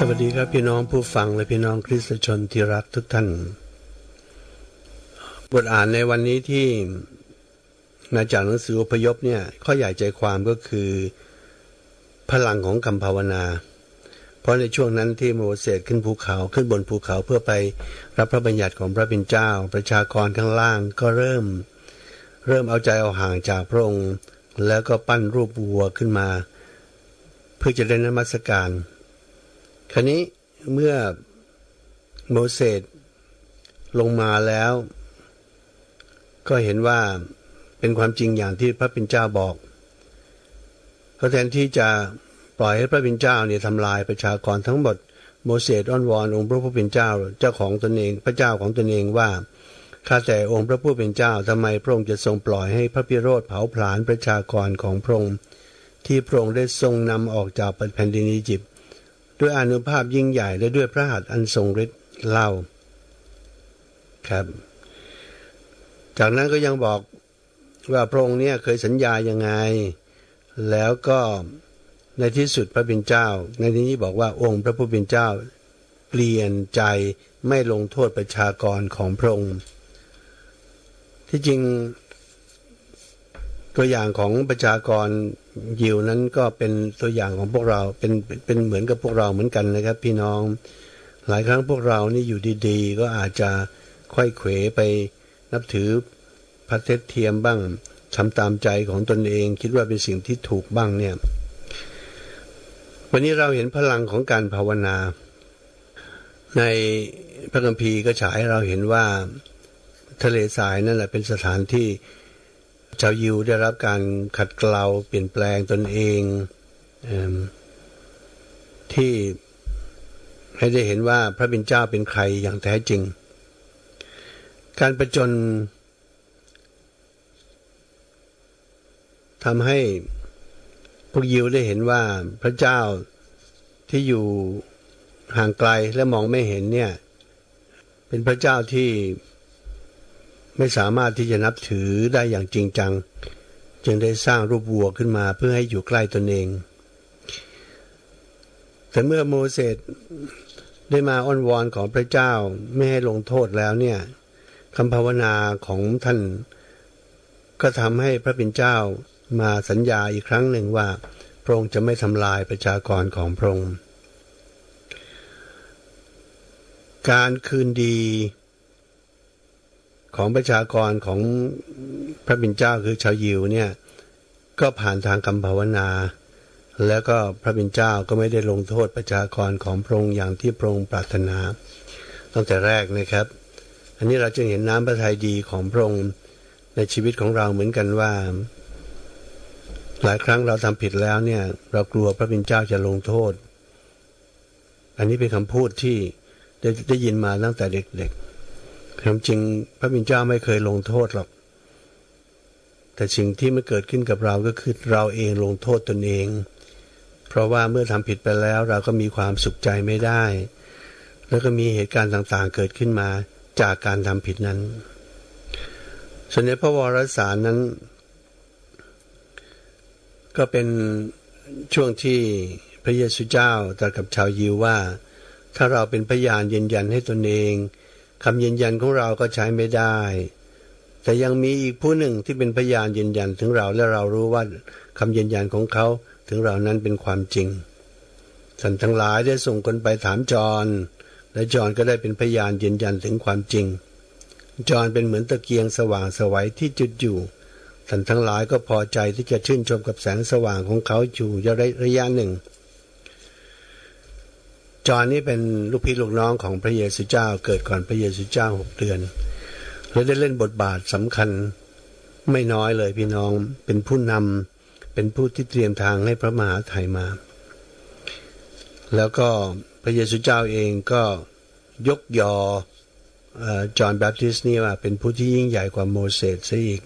สวัสดีครับพี่น้องผู้ฟังและพี่น้องคริสตชนที่รักทุกท่าน บทอ่านในวันนี้ที่มาจากหนังสืออพยพเนี่ย ข้อใหญ่ใจความก็คือ พลังของคำภาวนา เพราะในช่วงนั้นที่โมเสสขึ้นภูเขาขึ้นบนภูเขาเพื่อไปรับพระบัญญัติของพระบิณเจ้า ประชากรข้างล่างก็เริ่ม เริ่มเอาใจเอาห่างจากพระองค์ แล้วก็ปั้นรูปวัวขึ้นมา เพื่อจะได้นมัสการ คราวนี้เมื่อโมเสสลงมาแล้ว ก็เห็นว่าเป็นความจริงอย่างที่พระบิณเจ้าบอกก็แทนที่จะปล่อยให้พระบิณเจ้าเนี่ยทำลายประชากรทั้งหมดโมเสสอ้อนวอนองค์พระผู้เป็นเจ้าเจ้าของตนเองพระเจ้าของตนเองว่าข้าแต่องค์พระผู้เป็นเจ้าทำไมพระองค์จะทรงปล่อยให้พระพิโรธเผาผลาญประชากรของพระองค์ที่พระองค์ได้ทรงนำออกจากแผ่นดินอียิปต์ ด้วยอนุภาพยิ่งใหญ่และด้วยพระหัตถ์อันทรงฤทธิ์เล่าครับ จากนั้นก็ยังบอกว่าพระองค์เนี่ยเคยสัญญายังไง แล้วก็ในที่สุดพระบิณเจ้า ในที่นี้บอกว่าองค์พระผู้เป็นเจ้า เปลี่ยนใจไม่ลงโทษประชากรของพระองค์ที่จริง ตัวอย่างของประชากรยิวนั้นก็เป็นตัวอย่างของพวกเราเป็นเป็นเหมือนกับพวกเราเหมือนกันนะครับ พี่น้อง หลายครั้งพวกเรานี่อยู่ดีๆ ก็อาจจะค่อยเขวไปนับถือพระเทศเทียมบ้างทำตามใจของตนเองคิดว่าเป็นสิ่งที่ถูกบ้างเนี่ย วันนี้เราเห็นพลังของการภาวนา ในพระคัมภีร์ก็ฉายเราเห็นว่าทะเลทรายนั่นแหละเป็นสถานที่ ชาวยิวได้รับการขัดเกลาเปลี่ยนแปลงตนเองเอที่ให้ได้เห็นว่าพระบิณเจ้าเป็นใครอย่างแท้จริง การประจนทำให้พวกยิวได้เห็นว่าพระเจ้าที่อยู่ห่างไกลและมองไม่เห็นเนี่ย เป็นพระเจ้าที่ ไม่สามารถที่จะนับถือได้อย่างจริงจัง จึงได้สร้างรูปวัวขึ้นมาเพื่อให้อยู่ใกล้ตนเอง แต่เมื่อโมเสสได้มาอ้อนวอนของพระเจ้าไม่ให้ลงโทษแล้วเนี่ยคำภาวนาของท่านก็ทำให้พระบิณเจ้ามาสัญญาอีกครั้งหนึ่งว่า พระองค์จะไม่ทำลายประชากรของพระองค์การคืนดี ของประชากรของพระบิณเจ้าคือชาวยิวเนี่ยก็ผ่านทางคำภาวนา แล้วก็พระบิณเจ้าก็ไม่ได้ลงโทษประชากรของพระองค์อย่างที่พระองค์ปรารถนา ตั้งแต่แรกนะครับ อันนี้เราจะเห็นน้ำพระทัยดีของพระองค์ในชีวิตของเราเหมือนกันว่า หลายครั้งเราทำผิดแล้วเนี่ย เรากลัวพระบิณเจ้าจะลงโทษ อันนี้เป็นคำพูดที่ได้ได้ยินมาตั้งแต่เด็กๆ ความจริงพระบิณเจ้าไม่เคยลงโทษหรอก แต่สิ่งที่มันเกิดขึ้นกับเราก็คือเราเองลงโทษตนเอง เพราะว่าเมื่อทำผิดไปแล้วเราก็มีความสุขใจไม่ได้ แล้วก็มีเหตุการณ์ต่างๆเกิดขึ้นมาจากการทำผิดนั้นส่วนในพระวรสารนั้น ก็เป็นช่วงที่พระเยซูเจ้าตรัสกับชาวยิวว่า ถ้าเราเป็นพยานยืนยันให้ตนเอง คำยืนยันของเราก็ใช้ไม่ได้ แต่ยังมีอีกผู้หนึ่งที่เป็นพยานยืนยันถึงเราและเรารู้ว่าคำยืนยันของเขาถึงเรานั้นเป็นความจริงท่านทั้งหลายได้ส่งคนไปถามจอห์นและจอห์นก็ได้เป็นพยานยืนยันถึงความจริง จอห์นเป็นเหมือนตะเกียงสว่างสวัยที่จุดอยู่ท่านทั้งหลายก็พอใจที่จะชื่นชมกับแสงสว่างของเขาอยู่ระยะหนึ่ง จอห์นนี่เป็นลูกพี่ลูกน้องของพระเยซูเจ้า เกิดก่อนพระเยซูเจ้าหกเดือนและได้เล่นบทบาทสำคัญไม่น้อยเลยพี่น้องเป็นผู้นำเป็นผู้ที่เตรียมทางให้พระมหาไทยมา แล้วก็พระเยซูเจ้าเองก็ยกยอจอห์นแบปติสต์นี่ว่าเป็นผู้ที่ยิ่งใหญ่กว่าโมเสสซะอีก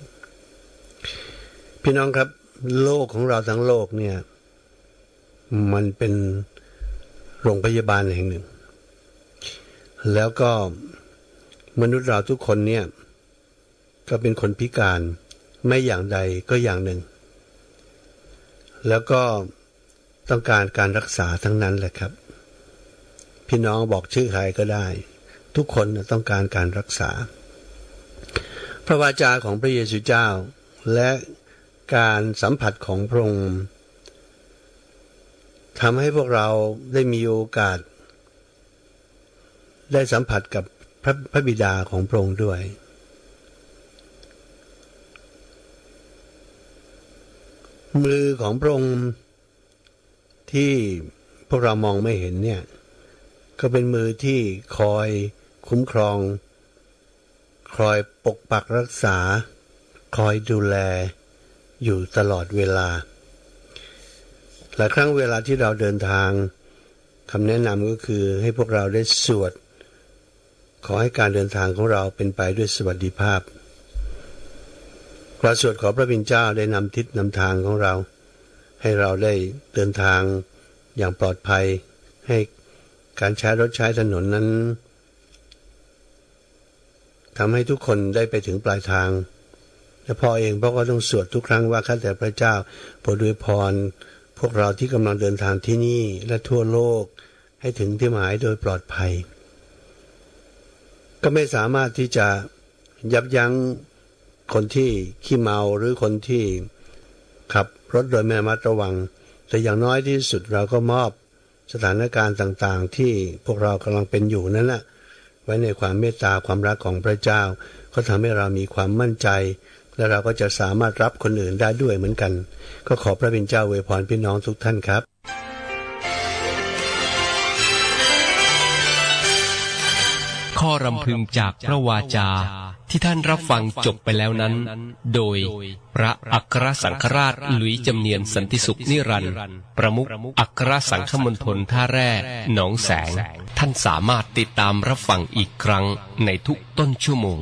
พี่น้องครับโลกของเราทั้งโลกเนี่ย มันเป็น โรงพยาบาลแห่งหนึ่ง แล้วก็มนุษย์เราทุกคนเนี่ย ก็เป็นคนพิการไม่อย่างใดก็อย่างหนึ่ง แล้วก็ต้องการการรักษาทั้งนั้นแหละครับ พี่น้องบอกชื่อใครก็ได้ ทุกคนต้องการการรักษา พระวาจาของพระเยซูเจ้า และการสัมผัสของพระองค์ ทำให้พวกเราได้มีโอกาส ได้สัมผัสกับพระพระบิดาของพระองค์ด้วย มือของพระองค์ที่พวกเรามองไม่เห็นเนี่ย ก็เป็นมือที่คอยคุ้มครอง คอยปกปักรักษา คอยดูแลอยู่ตลอดเวลา หลายครั้งเวลาที่เราเดินทางคำแนะนำก็คือให้พวกเราได้สวด ขอให้การเดินทางของเราเป็นไปด้วยสวัสดิภาพพระสวดขอพระบิณเจ้าได้นำทิศนำทางของเรา ให้เราได้เดินทางอย่างปลอดภัย ให้การใช้รถใช้ถนนนั้นทำให้ทุกคนได้ไปถึงปลายทางและพ่อเองพ่อก็ต้องสวดทุกครั้งว่าข้าแต่พระเจ้าโปรดอวยพร วกเราที่กำลังเดินทางที่นี่และทั่วโลกให้ถึงที่หมายโดยปลอดภัย ก็ไม่สามารถที่จะยับยั้งคนที่ขี้เมาหรือคนที่ขับรถโดยไม่ระมัดระวัง แต่อย่างน้อยที่สุดเราก็มอบสถานการณ์ต่างๆ ที่พวกเรากำลังเป็นอยู่นั้นนะไว้ในความเมตตาความรักของพระเจ้า ก็ทำให้เรามีความมั่นใจ และเราก็จะสามารถรับคนอื่นได้ด้วยเหมือนกัน ก็ขอพระบิณเจ้าอวพรพี่น้องทุกท่านครับข้อรำพึงจากพระวาจาที่ท่านรับฟังจบไปแล้วนั้น โดยพระอัครสังฆราชหลุยจำเนียนสันติสุขนิรันดร์ประมุขอัครสังฆมณฑลท่าแร่หนองแสง ท่านสามารถติดตามรับฟังอีกครั้งในทุกต้นชั่วโมง